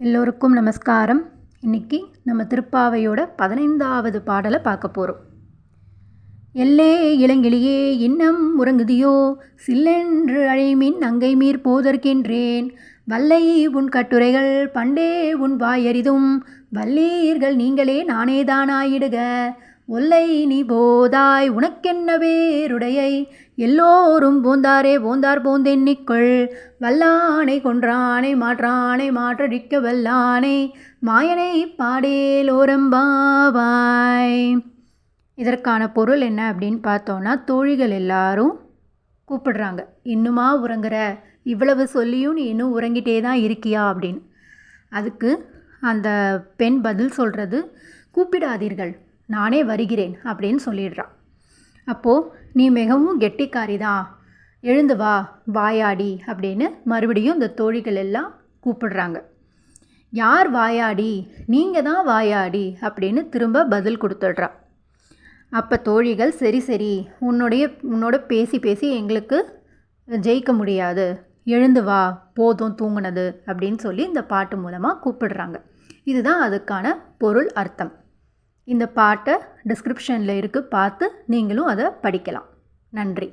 எல்லோருக்கும் நமஸ்காரம். இன்னைக்கு நம்ம திருப்பாவையோட பதினைந்தாவது பாடலை பார்க்க போகிறோம் எல்லே இளங்கிளியே இன்னம் உறங்குதியோ? சில்லென்று அழைமின் அங்கை மீர் போதற்கின்றேன். வல்லை உன் கட்டுரைகள் பண்டே உன் வாயறிதும். வல்லீர்கள் நீங்களே நானேதானாயிடுக ஒல்லை நீ போதாய் உனக்கென்ன வேருடையை எல்லோரும் போந்தாரே போந்தார் போந்தென்னிக்கொள் வல்லானை கொன்றானை மாற்றானை மாற்றடிக்க வல்லானை. மாயனை பாடேலோரம்பாவாய் இதற்கான பொருள் என்ன அப்படின்னு பார்த்தோன்னா தோழிகள் எல்லாரும் கூப்பிடுறாங்க. இன்னுமா உறங்குற? இவ்வளவு சொல்லியும் நீ இன்னும் உறங்கிட்டே தான் இருக்கியா அப்படின்னு. அதுக்கு அந்த பெண் பதில் சொல்கிறது கூப்பிடாதீர்கள். நானே வருகிறேன் அப்படின்னு சொல்லிடுறான். அப்போது நீ மிகவும் கெட்டிக்காரி தான் எழுந்து வா வாயாடி அப்படின்னு மறுபடியும் இந்த தோழிகள் எல்லாம் கூப்பிடுறாங்க. யார் வாயாடி? நீங்கள் தான் வாயாடி அப்படின்னு திரும்ப பதில் கொடுத்துட்றா அப்போ தோழிகள் சரி சரி உன்னுடைய உன்னோட பேசி பேசி எங்களுக்கு ஜெயிக்க முடியாது. எழுந்து வா போதும் தூங்குனது அப்படின்னு சொல்லி இந்த பாட்டு மூலமாக கூப்பிடுறாங்க. இதுதான் அதுக்கான பொருள் அர்த்தம். இந்த பாட்டை டிஸ்கிரிப்ஷனில் இருக்குது பார்த்து நீங்களும் அதை படிக்கலாம். நன்றி.